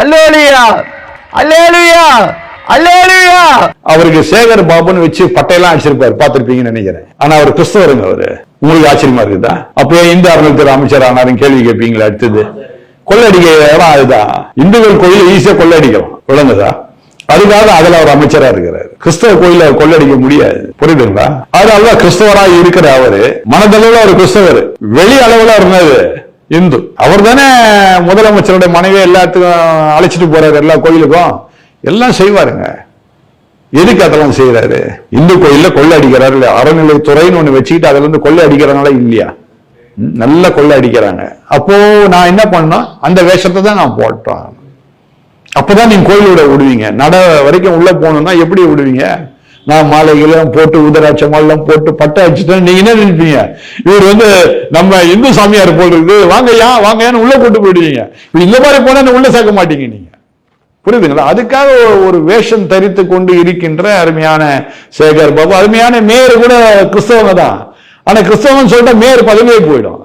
அல்லேலுயா அல்லேலுயா அல்லேலுயா. அவருக்கு சேகர் பாபுன்னு வச்சு பட்டையெல்லாம் அடிச்சிருப்பாரு பார்த்திருப்பீங்கன்னு நினைக்கிறேன். ஆனா அவர் கிறிஸ்தவருங்க அவரு. உங்களுக்கு ஆச்சரியமா இருக்குதா? அப்போ இந்து அறநிலையத்துறை அமைச்சர் ஆனாரும் கேள்வி கேட்பீங்களா அடுத்தது. கொள்ளடிக்க இடம் அதுதான். இந்துக்கள் கோயில் ஈஸியா கொள்ளடிக்கலாம். விளங்குதா? அதுக்காக அதுல அவர் அமைச்சரா இருக்கிறார். கிறிஸ்தவ கோயில அவர் கொள்ளடிக்க முடியாது. புரியுதுங்களா? அதனாலதான் கிறிஸ்தவரா இருக்கிற அவரு. மனதளவுல அவர் கிறிஸ்தவர். வெளி அளவுல இருந்தது இந்து. அவர் தானே முதலமைச்சருடைய மனைவி எல்லாத்துக்கும் அழைச்சிட்டு போறாரு எல்லா கோயிலுக்கும்? எல்லாம் செய்வாருங்க. எதுக்கு அதெல்லாம் செய்யறாரு இந்து கோயில்ல கொள்ளை அடிக்கிறாரு. இல்ல அறநிலைத்துறைன்னு ஒண்ணு வச்சுக்கிட்டு அதுல இருந்து கொள்ளை அடிக்கிறனால இல்லையா? நல்ல கொள்ளை அடிக்கிறாங்க. அப்போ நான் என்ன பண்ணோம் அந்த வேஷத்தை தான் நான் போட்டோம் அப்பதான் நீங்க கோயிலோட விடுவீங்க. நட வரைக்கும் உள்ள போகணும்னா எப்படி விடுவீங்க? நான் மாலைகள்லாம் போட்டு உதராட்சம் போட்டு பட்டை அடிச்சுட்டு நீங்க என்ன நினைப்பீங்க? இவர் வந்து நம்ம இந்து சாமியார் போல் இருக்கு வாங்கய்யா வாங்கய்யான்னு உள்ள போட்டு போயிடுவீங்க. இப்படி இந்த மாதிரி போனா உள்ள சேர்க்க மாட்டீங்க நீங்க? புரியுதுங்களா? அதுக்காக ஒரு- வேஷம் தரித்து கொண்டு இருக்கின்ற அருமையான சேகர் பாபு. அருமையான மேயர் கூட கிறிஸ்தவங்க தான். ஆனா கிறிஸ்தவன் சொல்லிட்டு மேயர் பதவியே போயிடும்.